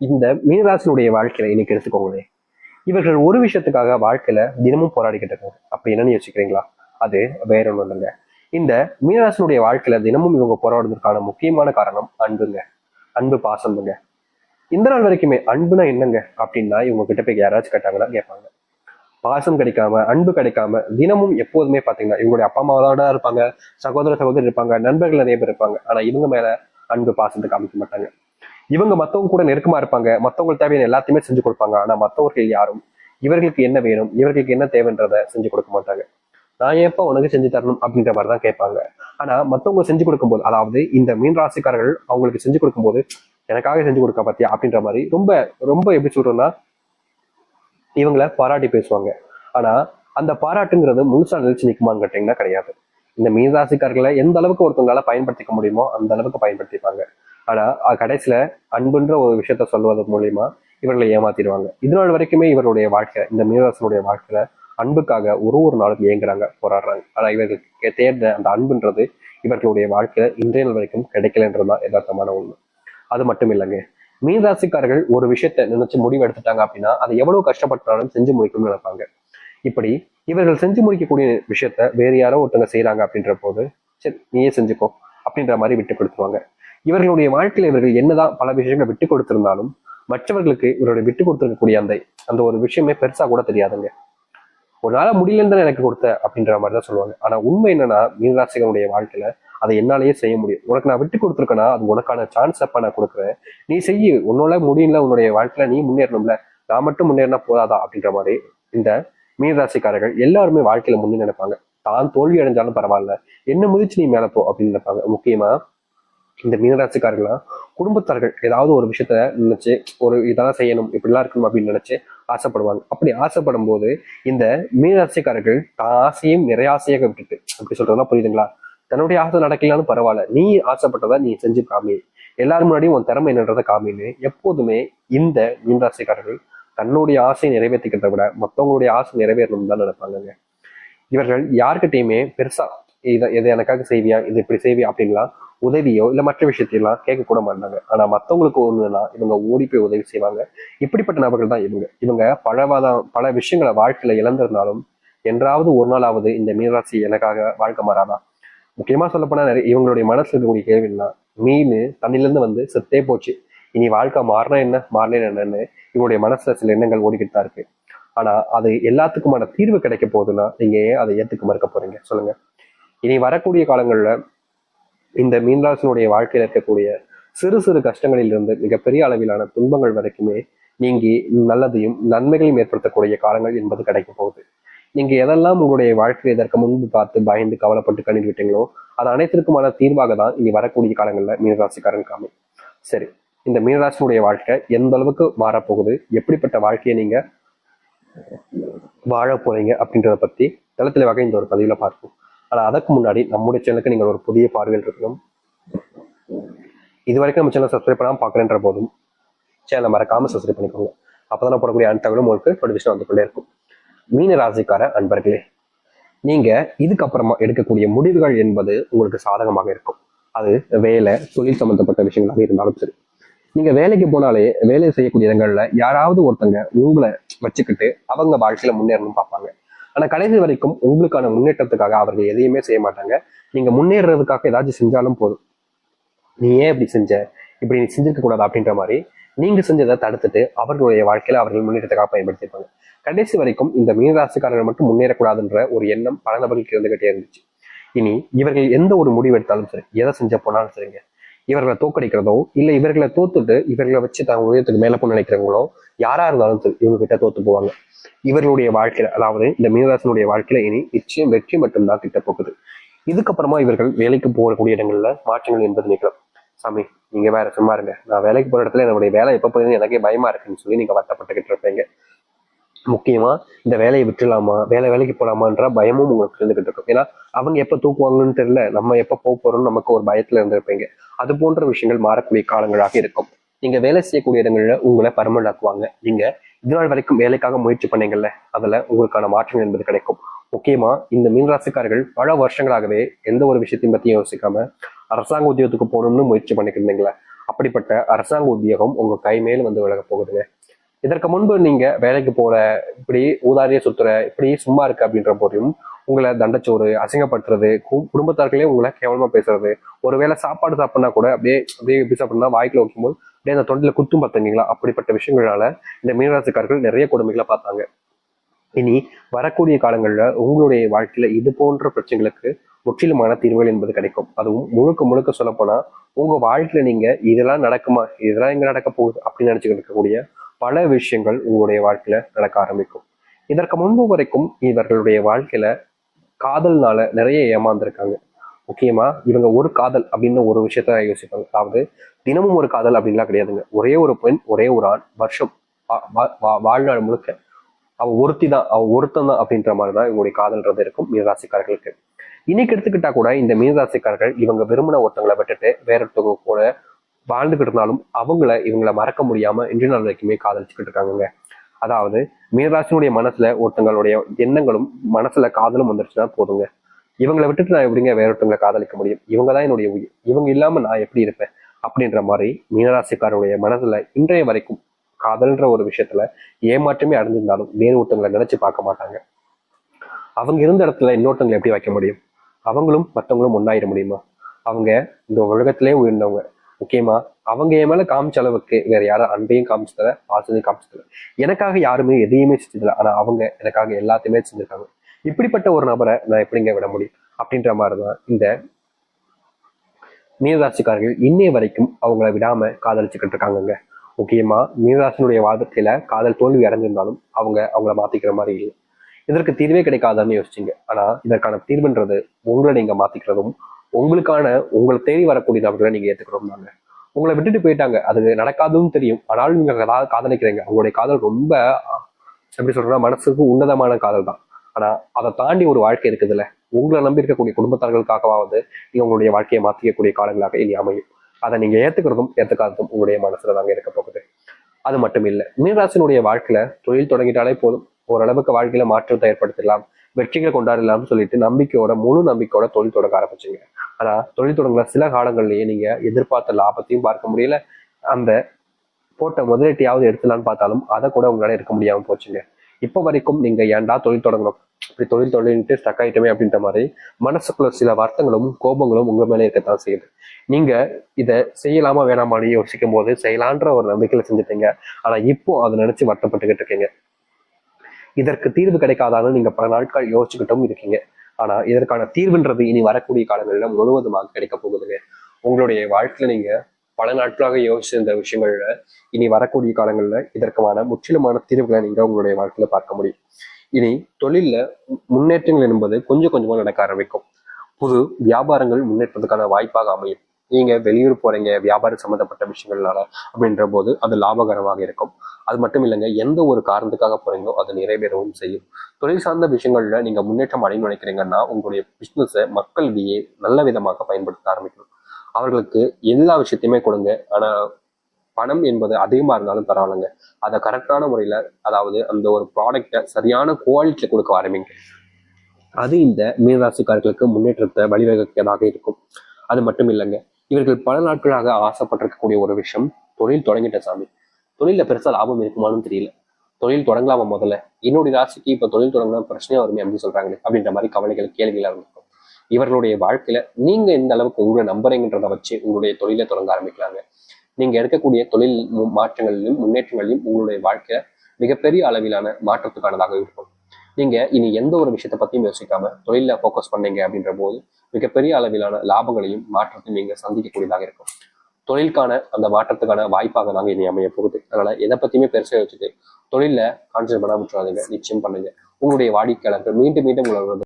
இந்த மீனராசினுடைய வாழ்க்கையில இன்னைக்கு எடுத்துக்கோங்களேன். இவர்கள் ஒரு விஷயத்துக்காக வாழ்க்கையில தினமும் போராடிக்கிட்டு இருக்காங்க. அப்படி என்னன்னு யோசிக்கிறீங்களா? அது வேற ஒன்று இல்லைங்க. இந்த மீனராசினுடைய வாழ்க்கையில தினமும் இவங்க போராடுறதுக்கான முக்கியமான காரணம் அன்புங்க. அன்பு பாசம்ங்க. இந்த நாள் வரைக்குமே அன்புனா என்னங்க அப்படின்னா இவங்க கிட்ட போய் யாராச்சும் கேட்டாங்கன்னா கேட்பாங்க. பாசம் கிடைக்காம அன்பு கிடைக்காம தினமும் எப்போதுமே பாத்தீங்கன்னா இவங்களுடைய அப்பா அம்மாவோட இருப்பாங்க சகோதர சகோதரி இருப்பாங்க நண்பர்கள் நிறைய பேர் இருப்பாங்க. ஆனா இவங்க மேல அன்பு பாசத்தை காமிக்க மாட்டாங்க. இவங்க மத்தவங்க கூட நெருக்கமா இருப்பாங்க. மத்தவங்களுக்கு தேவையான எல்லாத்தையுமே செஞ்சு கொடுப்பாங்க. ஆனா மத்தவர்கள் யாரும்? இவர்களுக்கு என்ன வேணும்? இவர்களுக்கு என்ன தேவைன்றத செஞ்சு கொடுக்க மாட்டாங்க. நான் ஏப்ப உனக்கு செஞ்சு தரணும் அப்படின்ற மாதிரி தான் கேட்பாங்க. ஆனா மத்தவங்க செஞ்சு கொடுக்கும்போது அதாவது இந்த மீன் ராசிக்காரர்கள் அவங்களுக்கு செஞ்சு கொடுக்கும்போது எனக்காக செஞ்சு கொடுக்க பாத்தியா? அப்படின்ற மாதிரி ரொம்ப ரொம்ப எப்படி சொல்றோம்னா இவங்களை பாராட்டி பேசுவாங்க. ஆனா அந்த பாராட்டுங்கிறது முழுசா நிலச்சி நிற்குமான்னு கேட்டீங்கன்னா கிடையாது. இந்த மீனராசிக்காரர்களை எந்த அளவுக்கு ஒருத்தவங்களால பயன்படுத்திக்க முடியுமோ அந்த அளவுக்கு பயன்படுத்திப்பாங்க. ஆனா கடைசியில் கடைசியில அன்புன்ற ஒரு விஷயத்த சொல்வதன் மூலியமா இவர்களை ஏமாத்திடுவாங்க. இதனால் வரைக்குமே இவருடைய வாழ்க்கை இந்த மீனராசனுடைய வாழ்க்கையில அன்புக்காக ஒரு ஒரு நாளும் இயங்குறாங்க போராடுறாங்க. ஆனா இவர்களுக்கு தேர்ந்த அந்த அன்புன்றது இவர்களுடைய வாழ்க்கையில இன்றைய நாள் வரைக்கும் கிடைக்கலன்றதுதான் யதார்த்தமான உண்மை. அது மட்டும் இல்லைங்க. மீனராசிக்காரர்கள் ஒரு விஷயத்த நினைச்சு முடிவு எடுத்துட்டாங்க அப்படின்னா அதை எவ்வளவு கஷ்டப்பட்டாலும் செஞ்சு முடிக்கணும்னு நினைப்பாங்க. இப்படி இவர்கள் செஞ்சு முடிக்கக்கூடிய விஷயத்த வேறு யாரோ ஒருத்தங்க செய்யறாங்க அப்படின்ற போது சரி நீயே செஞ்சுக்கோ அப்படின்ற மாதிரி விட்டு கொடுத்துருவாங்க. இவர்களுடைய வாழ்க்கையில இவர்கள் என்னதான் பல விஷயங்களை விட்டு கொடுத்திருந்தாலும் மற்றவர்களுக்கு இவருடைய விட்டு கொடுத்துருக்கக்கூடிய அந்த அந்த ஒரு விஷயமே பெருசா கூட தெரியாதுங்க. ஒரு நாள முடியலன்னு எனக்கு கொடுத்த அப்படின்ற மாதிரி தான் சொல்லுவாங்க. ஆனா உண்மை என்னன்னா மீனராசிகளுடைய வாழ்க்கையில அதை என்னாலேயே செய்ய முடியும். உனக்கு நான் விட்டு கொடுத்துருக்கேன்னா அது உனக்கான சான்ஸ் அப்ப நான் கொடுக்குறேன். நீ செய்ய. உன்னால முடியல உன்னுடைய வாழ்க்கையில நீ முன்னேறணும்ல. நான் மட்டும் முன்னேறினா போதாதா அப்படின்ற மாதிரி இந்த மீனராசிக்காரர்கள் எல்லாருமே வாழ்க்கையில முன்னே நினைப்பாங்க. தான் தோல்வி அடைஞ்சாலும் பரவாயில்ல. என்ன முதிச்சு நீ மேல போ அப்படின்னு நினைப்பாங்க. முக்கியமா இந்த மீனராசிக்காரர்கள்லாம் குடும்பத்தார்கள் ஏதாவது ஒரு விஷயத்த நினைச்சு ஒரு இதெல்லாம் செய்யணும் இப்படிலாம் இருக்கணும் அப்படின்னு நினைச்சு ஆசைப்படுவாங்க. அப்படி ஆசைப்படும் போது இந்த மீனராசிக்காரர்கள் தான் ஆசையும் நிறைய ஆசையாக விட்டுட்டு அப்படி சொல்றதுலாம் புரியுதுங்களா? தன்னுடைய ஆசை நடக்கலான்னு பரவாயில்ல. நீ ஆசைப்பட்டதா நீ செஞ்சு காமி. எல்லாரும் முன்னாடியும் உன் திறமை என்னன்றத காமின்னு எப்போதுமே இந்த மீனராசிக்காரர்கள் தன்னுடைய ஆசையை நிறைவேற்றிக்கிறத விட மற்றவங்களுடைய ஆசை நிறைவேறணும்னு தான் நினைப்பாங்கங்க. இவர்கள் யார்கிட்டையுமே பெருசா இதை இதை எனக்காக செய்வியா? இது இப்படி செய்வியா? அப்படின்லாம் உதவியோ இல்லை மற்ற விஷயத்தையெல்லாம் கேட்க கூட மாட்டாங்க. ஆனால் மற்றவங்களுக்கு ஒன்றுனா இவங்க ஓடி போய் உதவி செய்வாங்க. இப்படிப்பட்ட நபர்கள் தான் இவங்க. இவங்க பழவாதம் பல விஷயங்களை வாழ்க்கையில இழந்திருந்தாலும் என்றாவது ஒரு நாளாவது இந்த மீனராசி எனக்காக வாழ்க்கை மாறாதா? முக்கியமா சொல்லப்போனால் நிறைய இவங்களுடைய மனசு இருக்கக்கூடிய கேள்வின்னா மீன் தண்ணிலேருந்து வந்து செத்தே போச்சு. இனி வாழ்க்கை மாறினா என்ன? மாறினா என்னன்னு இவங்களுடைய மனசுல சில எண்ணங்கள் ஓடிக்கிட்டு தான் இருக்கு. ஆனா அது எல்லாத்துக்குமான தீர்வு கிடைக்க போகுதுன்னா நீங்க ஏன் அதை ஏற்றுக்க மறுக்க போறீங்க? சொல்லுங்க. இனி வரக்கூடிய காலங்களில் இந்த மீனராசனுடைய வாழ்க்கையில இருக்கக்கூடிய சிறு சிறு கஷ்டங்களில் இருந்து மிகப்பெரிய அளவிலான துன்பங்கள் வரைக்குமே நீங்கி நல்லதையும் நன்மைகளையும் ஏற்படுத்தக்கூடிய காலங்கள் என்பது கிடைக்க போகுது. நீங்க எதெல்லாம் உங்களுடைய வாழ்க்கையை இதற்கு முன்பு பார்த்து பயந்து கவலைப்பட்டு கண்ணீர் விட்டீங்களோ அது அனைத்திற்குமான தீர்வாக தான் இனி வரக்கூடிய காலங்கள்ல மீனராசிக்காரன் காமி சரி இந்த மீனராசினுடைய வாழ்க்கை எந்த அளவுக்கு மாறப்போகுது எப்படிப்பட்ட வாழ்க்கையை நீங்க வாழ போறீங்க அப்படின்றத பத்தி தளத்தில் வகை இந்த ஒரு பதிவில் பார்ப்போம். ஆனா அதற்கு முன்னாடி நம்முடைய சேனலுக்கு நீங்கள் ஒரு புதிய பார்வையில் இருக்கணும். இது வரைக்கும் நம்ம சேனல் சப்ஸ்கிரைப் பண்ணாமல் பார்க்குறேன்ற போதும் சேனலை மறக்காமல் சப்ஸ்கிரைப் பண்ணிக்கோங்க. அப்போதான் போடக்கூடிய அனைத்து உங்களுக்கு நோட்டிஃபிகேஷன் வந்து கொண்டே இருக்கும். மீன ராசிக்கார அன்பர்களே நீங்க இதுக்கப்புறமா எடுக்கக்கூடிய முடிவுகள் என்பது உங்களுக்கு சாதகமாக இருக்கும். அது வேலை தொழில் சம்பந்தப்பட்ட விஷயங்களாக இருந்தாலும் சரி. நீங்க வேலைக்கு போனாலே வேலை செய்யக்கூடிய இடங்கள்ல யாராவது ஒருத்தங்க உங்களை வச்சுக்கிட்டு அவங்க வாழ்க்கையில முன்னேறணும் பார்ப்பாங்க. ஆனா கடைசி வரைக்கும் உங்களுக்கான முன்னேற்றத்துக்காக அவர்கள் எதையுமே செய்ய மாட்டாங்க. நீங்க முன்னேறதுக்காக ஏதாச்சும் செஞ்சாலும் போதும். நீ ஏன் இப்படி செஞ்ச? இப்படி நீ செஞ்சிருக்க கூடாது அப்படின்ற மாதிரி நீங்க செஞ்சதை தடுத்துட்டு அவர்களுடைய வாழ்க்கையில அவர்கள் முன்னேற்றத்துக்காக பயன்படுத்திப்பாங்க. கடைசி வரைக்கும் இந்த மீனராசிக்காரர்கள் மட்டும் முன்னேறக்கூடாதுன்ற ஒரு எண்ணம் பல நபர்களுக்கு இருந்துகிட்டே இருந்துச்சு. இனி இவர்கள் எந்த ஒரு முடிவு எடுத்தாலும் சரி எதை செஞ்ச போனாலும் சரிங்க. இவர்களை தோக்கடிக்கிறதோ இல்ல இவர்களை தோத்துட்டு இவர்களை வச்சு தாங்க உயரத்துக்கு மேல போன நினைக்கிறவங்களோ யாரா இருந்தாலும் சரி இவங்க கிட்ட தோத்து போவாங்க. இவர்களுடைய வாழ்க்கையில அதாவது இந்த மீனராசனுடைய வாழ்க்கையில இனி நிச்சயம் வெற்றி மட்டும்தான் கிட்ட போகுது இதுக்கப்புறமா இவர்கள் வேலைக்கு போகக்கூடிய இடங்கள்ல மாற்றங்கள் என்பது நிகழும். சாமி நீங்க வேற சும்மா இருங்க. நான் வேலைக்கு போற இடத்துல என்னுடைய வேலை எப்ப போயிருந்தேன் எனக்கே பயமா இருக்குன்னு சொல்லி நீங்க வருத்தப்பட்டுக்கிட்டு இருப்பீங்க. முக்கியமா இந்த வேலையை விட்டுலாமா வேலை வேலைக்கு போலாமான்ற பயமும் உங்களுக்கு இருந்துகிட்டு இருக்கும். ஏன்னா அவங்க எப்ப தூக்குவாங்கன்னு தெரியல. நம்ம எப்ப போக போறோம்னு நமக்கு ஒரு பயத்துல இருந்திருப்பீங்க. அது போன்ற விஷயங்கள் மாறக்கூடிய காலங்களாக இருக்கும். நீங்க வேலை செய்யக்கூடிய இடங்கள்ல உங்களை பர்மனண்ட் ஆக்குவாங்க நீங்க இதனால் வரைக்கும் வேலைக்காக முயற்சி பண்ணீங்கல்ல அதுல உங்களுக்கான மாற்றங்கள் என்பது கிடைக்கும். முக்கியமா இந்த மீனராசிக்காரர்கள் பல வருஷங்களாகவே எந்த ஒரு விஷயத்தையும் பத்தியும் யோசிக்காம அரசாங்க உத்தியோகத்துக்கு போகணும்னு முயற்சி பண்ணிட்டு அப்படிப்பட்ட அரசாங்க உத்தியோகம் உங்க கை மேல் வந்து விலக போகுதுங்க. இதற்கு முன்பு நீங்க வேலைக்கு போற இப்படி ஊதாரிய சுத்துற இப்படி சும்மா இருக்கு அப்படின்ற போதையும் உங்களை தண்டச்சோறு அசிங்கப்படுத்துறது கு- குடும்பத்தார்களே உங்களை கேவலமா பேசுறது ஒருவேளை சாப்பாடு சாப்பிட்னா கூட அப்படியே அப்படியே எப்படி சாப்பிட்னா வாய்க்குள்ள வைக்கும்போது அப்படியே அந்த தொண்டில் குத்தும் பார்த்தீங்களா? அப்படிப்பட்ட விஷயங்களால இந்த மீனராசிக்காரர்கள் நிறைய கொடுமைகளை பார்த்தாங்க. இனி வரக்கூடிய காலங்களில் உங்களுடைய வாழ்க்கையில இது போன்ற பிரச்சனைகளுக்கு முற்றிலுமான தீர்வுகள் என்பது கிடைக்கும். அதுவும் முழுக்க முழுக்க சொல்லப்போனால் உங்கள் உங்க வாழ்க்கையில நீங்க இதெல்லாம் நடக்குமா? இதெல்லாம் எங்க நடக்க போகுது? அப்படின்னு நினைச்சுக்கிட்டு இருக்கக்கூடிய பல விஷயங்கள் உங்களுடைய வாழ்க்கையில நடக்க ஆரம்பிக்கும். இதற்கு முன்பு வரைக்கும் இவர்களுடைய வாழ்க்கையில காதல்னால நிறைய ஏமாந்துருக்காங்க. முக்கியமா இவங்க ஒரு காதல் அப்படின்னு ஒரு விஷயத்த யோசிப்பாங்க. அதாவது தினமும் ஒரு காதல் அப்படின்லாம் கிடையாதுங்க. ஒரே ஒரு பெண் ஒரே ஒரு ஆண் வருஷம் வா- வா- வாழ்நாள் முழுக்க அவ ஒருத்தி தான் அவ ஒருத்தன் தான் அப்படின்ற மாதிரி தான் இவங்களுடைய காதல்ன்றது இருக்கும் மீனராசிக்காரர்களுக்கு. இன்னைக்கு எடுத்துக்கிட்டா கூட இந்த மீனராசிக்காரர்கள் இவங்க விரும்பின ஒருத்தங்களை விட்டுட்டு வேற ஒருத்தவங்க கூட வாழ்ந்துகிட்டு இருந்தாலும் அவங்கள இவங்கள மறக்க முடியாம இன்று நாள் வரைக்குமே காதலிச்சுக்கிட்டு இருக்காங்க அதாவது மீனராசினுடைய மனசுல ஒருத்தங்களுடைய எண்ணங்களும் மனசுல காதலும் வந்துருச்சுன்னா போதுங்க. இவங்களை விட்டுட்டு நான் எப்படிங்க வேற காதலிக்க முடியும்? இவங்க தான் என்னுடைய உயிர். இவங்க இல்லாம நான் எப்படி இருப்பேன்? அப்படின்ற மாதிரி மீனராசிக்காரருடைய மனசுல இன்றைய வரைக்கும் காதல்ன்ற ஒரு விஷயத்துல ஏமாற்றமே அடைஞ்சிருந்தாலும் வேறு ஒருத்தவங்களை நினைச்சு பார்க்க மாட்டாங்க. அவங்க இருந்த இடத்துல இன்னொருத்தவங்களை எப்படி வைக்க முடியும்? அவங்களும் மற்றவங்களும் ஒன்றாயிட முடியுமா? அவங்க இந்த உலகத்திலே உயர்ந்தவங்க. முக்கியமா அவங்க என் மேல காமிச்ச அளவுக்கு வேற யாரும் அன்பையும் காமிச்சதில்ல பாசத்தையும் காமிச்சதில்ல. எனக்காக யாருமே எதையுமே செஞ்சதில்லை. ஆனா அவங்க எனக்காக எல்லாத்தையுமே செஞ்சிருக்காங்க. இப்படிப்பட்ட ஒரு நபரை நான் எப்படிங்க விட முடியும்? அப்படின்ற மாதிரி தான் இந்த மீனராசிக்காரர்கள் இன்னைய வரைக்கும் அவங்கள விடாம காதலிச்சுக்கிட்டு இருக்காங்கங்க. முக்கியமா மீனராசினுடைய வாதத்தில காதல் தோல்வி அடைஞ்சிருந்தாலும் அவங்க அவங்கள மாத்திக்கிற மாதிரி இல்லை. இதற்கு தீர்வே கிடைக்காதான்னு யோசிச்சிங்க. ஆனா இதற்கான தீர்வுன்றது உங்களை நீங்க மாத்திக்கிறதும் உங்களுக்கான உங்களை தேடி வரக்கூடிய நபர்களை நீங்க ஏத்துக்கிறோம் தாங்க. உங்களை விட்டுட்டு போயிட்டாங்க. அது நடக்காதுன்னு தெரியும். ஆனாலும் நீங்க காதலிக்கிறீங்க. உங்களுடைய காதல் ரொம்ப எப்படி சொல்றேன்னா மனசுக்கு உன்னதமான காதல் தான் ஆனா அதை தாண்டி ஒரு வாழ்க்கை இருக்குதுல்ல? உங்களை நம்பி இருக்கக்கூடிய குடும்பத்தார்களுக்காகவாவது நீங்க உங்களுடைய வாழ்க்கையை மாத்திக்கக்கூடிய காலங்களாக இனி அமையும். அதை நீங்க ஏத்துக்கிறதும் ஏத்துக்காததும் உங்களுடைய மனசுல தாங்க இருக்க போகுது. அது மட்டும் இல்லை மீனராசினுடைய வாழ்க்கையில தொழில் தொடங்கிட்டாலே போதும். ஓரளவுக்கு வாழ்க்கையில மாற்றத்தை ஏற்படுத்திடலாம். வெற்றிகளை கொண்டாடலாம்னு சொல்லிட்டு நம்பிக்கையோட முழு நம்பிக்கையோட தொழில் தொடங்க ஆரம்பிச்சிங்க. ஆனா தொழில் தொடங்குற சில காலங்கள்லயே நீங்க எதிர்பார்த்த லாபத்தையும் பார்க்க முடியல. அந்த போட்ட முதலீட்டையாவது எடுத்துலான்னு பார்த்தாலும் அதை கூட உங்களால இருக்க முடியாம போச்சுங்க. இப்போ வரைக்கும் நீங்க ஏன்டா தொழில் தொடங்கணும்? இப்படி தொழில் தொழில்ட்டு ஸ்டக் ஆயிட்டமே அப்படின்ற மாதிரி மனசுக்குள்ள சில வருத்தங்களும் கோபங்களும் உங்க மேலே இருக்கத்தான் செய்யுது. நீங்க இதை செய்யலாமா வேணாமான்னு யோசிக்கும் போது செய்யலான்ற ஒரு நம்பிக்கையில செஞ்சுட்டீங்க. ஆனா இப்போ அதை நினைச்சு வருத்தப்பட்டுக்கிட்டு இருக்கீங்க. இதற்கு தீர்வு கிடைக்காதான்னு நீங்க பல நாட்கள் யோசிச்சுக்கிட்டும் இருக்கீங்க. ஆனா இதற்கான தீர்வுன்றது இனி வரக்கூடிய காலங்களில் முழுவதுமாக கிடைக்க போகுதுங்க. உங்களுடைய வாழ்க்கையில நீங்க பல நாட்களாக யோசிச்சிருந்த விஷயங்கள்ல இனி வரக்கூடிய காலங்கள்ல இதற்கான முற்றிலுமான தீர்வுகளை நீங்க உங்களுடைய வாழ்க்கையில பார்க்க முடியும். இனி தொழில்ல முன்னேற்றங்கள் என்பது கொஞ்சம் கொஞ்சமா நடக்க ஆரம்பிக்கும். புது வியாபாரங்கள் முன்னேற்றத்துக்கான வாய்ப்பாக அமையும். நீங்க வெளியூர் போறீங்க வியாபாரம் சம்மந்தப்பட்ட விஷயங்கள்னால அப்படின்ற போது அது லாபகரமாக இருக்கும். அது மட்டும் இல்லைங்க எந்த ஒரு காரணத்துக்காக போறீங்களோ அது நிறைவேறவும் செய்யும். தொழில் சார்ந்த விஷயங்கள்ல நீங்க முன்னேற்றம் அடையணும்னு நினைக்கிறீங்கன்னா உங்களுடைய பிசினஸை மக்கள் நல்ல விதமாக பயன்படுத்த ஆரம்பிக்கணும். அவர்களுக்கு எல்லா விஷயத்தையுமே கொடுங்க. ஆனால் பணம் என்பது அதிகமா இருந்தாலும் பரவாயில்லைங்க. அதை கரெக்டான முறையில அதாவது அந்த ஒரு ப்ராடக்டை சரியான குவாலிட்டியில் கொடுக்க ஆரம்பிங்க. அது இந்த மீனராசிக்காரர்களுக்கு முன்னேற்றத்தை வழிவகுக்கதாக இருக்கும். அது மட்டும் இல்லைங்க. இவர்கள் பல நாட்களாக ஆசைப்பட்டிருக்கக்கூடிய ஒரு விஷயம் தொழில் தொடங்கிட்ட சாமி. தொழில பெருசாக லாபம் இருக்குமான்னு தெரியல. தொழில் தொடங்கலாமா முதல்ல? என்னுடைய ராசிக்கு இப்போ தொழில் தொடங்கினா பிரச்சனையாக வருமே அப்படின்னு சொல்றாங்களே அப்படின்ற மாதிரி கவலைகள் கேள்விகளாக இருக்கும். இவர்களுடைய வாழ்க்கையில நீங்க எந்த அளவுக்கு உங்களை நம்புறீங்கன்றதை வச்சு உங்களுடைய தொழிலை தொடங்க ஆரம்பிக்கலாங்க. நீங்க எடுக்கக்கூடிய தொழில் மாற்றங்களிலும் முன்னேற்றங்களிலும் உங்களுடைய வாழ்க்கையில மிகப்பெரிய அளவிலான மாற்றத்துக்கானதாக இருக்கும். நீங்க இனி எந்த ஒரு விஷயத்தை பத்தியும் யோசிக்காம தொழில ஃபோக்கஸ் பண்ணீங்க அப்படின்ற போது மிகப்பெரிய அளவிலான லாபங்களையும் மாற்றத்தையும் நீங்க சந்திக்கக்கூடியதாக இருக்கும். தொழிலுக்கான அந்த மாற்றத்துக்கான வாய்ப்பாக தாங்க இனி அமைய போகுது. அதனால எதை பத்தியுமே பெருசா வச்சுட்டு தொழில கான்சென்ட் பண்ண விட்டுறாதீங்க. நிச்சயம் பண்ணுங்க. உங்களுடைய வாடிக்கையாளர்கள் மீண்டும் மீண்டும் உங்களை